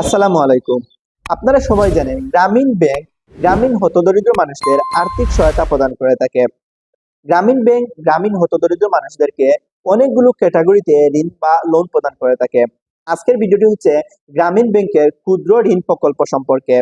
আসসালামু আলাইকুম। আপনারা সবাই জানেন গ্রামীণ ব্যাংক গ্রামীণ হতদরিদ্র মানুষদের আর্থিক সহায়তা প্রদান করে থাকে। গ্রামীণ ব্যাংক গ্রামীণ হতদরিদ্র মানুষদেরকে অনেকগুলো ক্যাটাগরিতে ঋণ বা লোন প্রদান করে থাকে। আজকের ভিডিওটি হচ্ছে গ্রামীণ ব্যাংকের ক্ষুদ্র ঋণ প্রকল্প সম্পর্কে।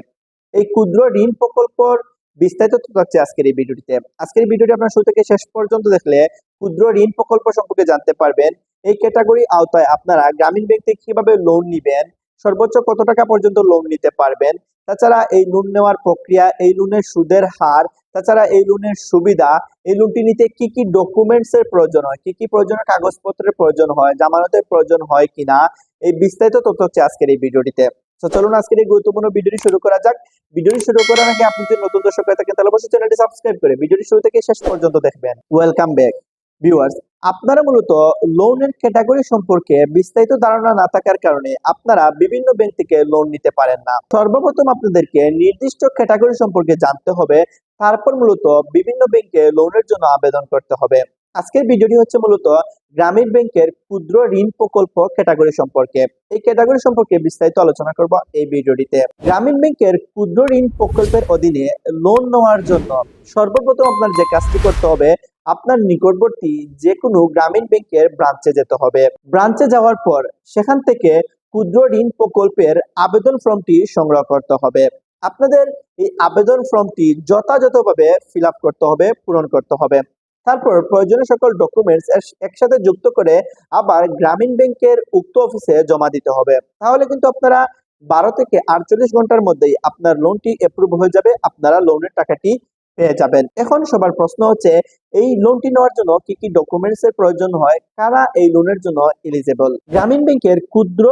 এই ক্ষুদ্র ঋণ প্রকল্পর বিস্তারিত থাকছে আজকের এই ভিডিওটিতে। আজকের ভিডিওটি আপনার শুরু থেকে শেষ পর্যন্ত দেখলে ক্ষুদ্র ঋণ প্রকল্প সম্পর্কে জানতে পারবেন। এই ক্যাটাগরি আওতায় আপনারা গ্রামীণ ব্যাংক থেকে কীভাবে লোন নিবেন সর্বোচ্চ কত টাকা পর্যন্ত লোন নিতে পারবেন? তাছাড়া এই লোন নেওয়ার প্রক্রিয়া, এই লোনের সুদের হার, তাছাড়া এই লোনের সুবিধা, এই লোনটি নিতে কি কি ডকুমেন্টস এর প্রয়োজন হয়? কি কি প্রয়োজনীয় কাগজপত্রের প্রয়োজন হয়? জামানতের প্রয়োজন হয় কিনা এই বিস্তারিত তথ্য হচ্ছে আজকের এই ভিডিওটিতে। চলুন আজকের এই গুরুত্বপূর্ণ ভিডিওটি শুরু করা যাক। ভিডিওটি শুরু করার আগে আপনি যদি নতুন দর্শক হয়ে থাকেন, তাহলে অবশ্যই চ্যানেলটি সাবস্ক্রাইব করে ভিডিওটি শুরু থেকে শেষ পর্যন্ত দেখবেন। ওয়েলকাম ব্যাক ভিউয়ার্স আপনারা মূলত লোনের ক্যাটাগরি সম্পর্কে বিস্তারিত ধারণা না থাকার কারণে আপনারা বিভিন্ন ব্যাংক থেকে লোন নিতে পারেন না। সর্বপ্রথম আপনাদেরকে নির্দিষ্ট ক্যাটাগরি সম্পর্কে জানতে হবে, তারপর মূলত বিভিন্ন ব্যাংকে লোনের জন্য আবেদন করতে হবে। আজকের ভিডিওটি হচ্ছে মূলত গ্রামীণ ব্যাংকের ক্ষুদ্র ঋণ প্রকল্প ক্যাটাগরি সম্পর্কে। এই ক্যাটাগরি সম্পর্কে বিস্তারিত আলোচনা করব এই ভিডিওটিতে। গ্রামীণ ব্যাংকের ক্ষুদ্র ঋণ প্রকল্পের অধীনে লোন নেওয়ার জন্য সর্বপ্রথম আপনার যে কাজটি করতে হবে আপনার নিকটবর্তী যে কোনো গ্রামীণ ব্যাংকের ব্রাঞ্চে যেতে হবে। ব্রাঞ্চে যাওয়ার পর সেখান থেকে ক্ষুদ্র ঋণ প্রকল্পের আবেদন ফর্মটি সংগ্রহ করতে হবে। আপনাদের এই আবেদন ফর্মটি যথাযথভাবে ফিল আপ করতে হবে, পূরণ করতে হবে। তারপর প্রয়োজনীয় সকল ডকুমেন্টস একসাথে যুক্ত করে আবার গ্রামীণ ব্যাংকের উক্ত অফিসে জমা দিতে হবে। তাহলে কিন্তু আপনারা বারো থেকে আটচল্লিশ ঘণ্টার মধ্যেই আপনার লোনটি অ্যাপ্রুভ হয়ে যাবে, আপনারা লোনের টাকাটি পেয়ে যাবেন। এখন সবার প্রশ্ন হচ্ছে, এই লোনটি নেওয়ার জন্য কি কি ডকুমেন্টস এর প্রয়োজন হয়? কারা এই লোনের জন্য এলিজেবল গ্রামীণ ব্যাংকের ক্ষুদ্র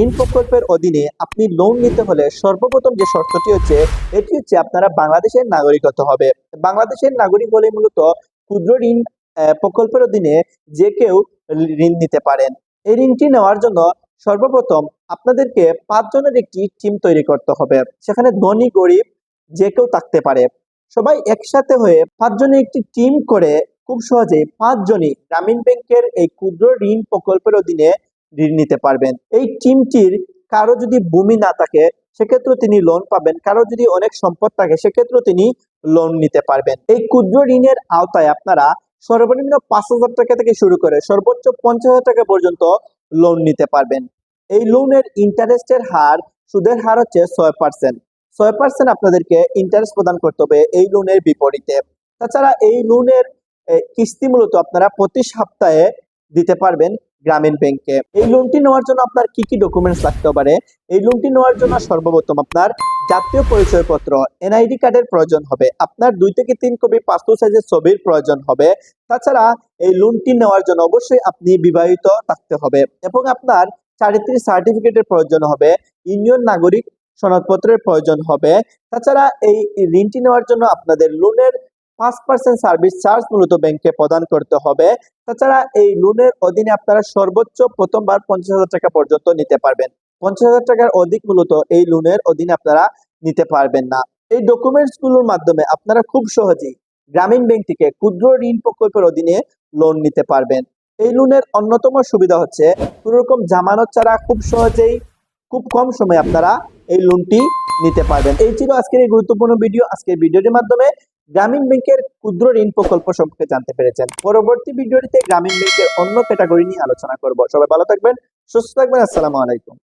ঋণ প্রকল্পের অধীনে আপনি লোন নিতে হলে সর্বপ্রথম যে শর্তটি হচ্ছে, এটি হচ্ছে আপনারা বাংলাদেশের নাগরিক হতে হবে। বাংলাদেশের নাগরিক হলে মূলত ক্ষুদ্র ঋণ প্রকল্পের অধীনে যে কেউ ঋণ নিতে পারেন। এই ঋণটি নেওয়ার জন্য সর্বপ্রথম আপনাদেরকে পাঁচজনের একটি টিম তৈরি করতে হবে। সেখানে ধনী, গরিব যে কেউ থাকতে পারে। সবাই একসাথে হয়ে পাঁচজনের একটি টিম করে খুব সহজেই পাঁচজনই গ্রামীণ ব্যাংকের এই ক্ষুদ্র ঋণ প্রকল্পের অধীনে ঋণ নিতে পারবেন। এই টিমটির কারও যদি ভূমি না থাকে সেক্ষেত্রে তিনি লোন পাবেন। কারও যদি অনেক সম্পদ থাকে সেক্ষেত্রে তিনি লোন নিতে পারবেন। এই ক্ষুদ্র ঋণের আওতায় আপনারা সর্বনিম্ন পাঁচ হাজার টাকা থেকে শুরু করে সর্বোচ্চ পঞ্চাশ হাজার টাকা পর্যন্ত লোন নিতে পারবেন। এই লোনের ইন্টারেস্টের হার, সুদের হার হচ্ছে ছয় পার্সেন্ট ছয় পার্সেন্ট আপনাদেরকে ইন্টারেস্ট প্রদান করতে হবে এই লোনের বিপরীতে। তাছাড়া এই লোনের কিস্তি মূলত আপনারা প্রতি সপ্তাহে দিতে পারবেন গ্রামীণ ব্যাংকে এই লোনটি নেওয়ার জন্য আপনার কি কি ডকুমেন্টস লাগতে পারে? এই লোনটি নেওয়ার জন্য সর্বপ্রথম আপনার জাতীয় পরিচয়পত্র এনআইডি কার্ডের প্রয়োজন হবে, আপনার দুই থেকে তিন কপি পাসপোর্ট সাইজের ছবির প্রয়োজন হবে। তাছাড়া এই লোনটি নেওয়ার জন্য অবশ্যই আপনি বিবাহিত থাকতে হবে এবং আপনার চারিত্রিক সার্টিফিকেটের প্রয়োজন হবে, ইউনিয়ন নাগরিক সনদপত্রের প্রয়োজন হবে। তাছাড়া এই ঋণটি নেওয়ার জন্য আপনাদের লোনের পাঁচ পার্সেন্ট সার্ভিস চার্জ মূলত ব্যাংকে প্রদান করতে হবে। তাছাড়া এই লোনের অধীনে আপনারা সর্বোচ্চ প্রথমবার পঞ্চাশ হাজার টাকা পর্যন্ত নিতে পারবেন। পঞ্চাশ হাজার টাকার অধিক মূলত এই লোনের অধীনে আপনারা নিতে পারবেন না। এই ডকুমেন্টসগুলোর মাধ্যমে আপনারা খুব সহজেই গ্রামীণ ব্যাংক থেকে ক্ষুদ্র ঋণ প্রকল্পের অধীনে লোন নিতে পারবেন। এই লোনের অন্যতম সুবিধা হচ্ছে কোনো রকম জামানত ছাড়া খুব সহজেই খুব কম সময়ে আপনারা এই লোনটি নিতে পারবেন। এই ছিল আজকের এই গুরুত্বপূর্ণ ভিডিও আজকের ভিডিওটির মাধ্যমে গ্রামীণ ব্যাংকের ক্ষুদ্র ঋণ প্রকল্প সম্পর্কে জানতে পেরেছেন। পরবর্তী ভিডিওটিতে গ্রামীণ ব্যাংকের অন্য ক্যাটাগরি নিয়ে আলোচনা করব। সবাই ভালো থাকবেন, সুস্থ থাকবেন। আসসালামু আলাইকুম।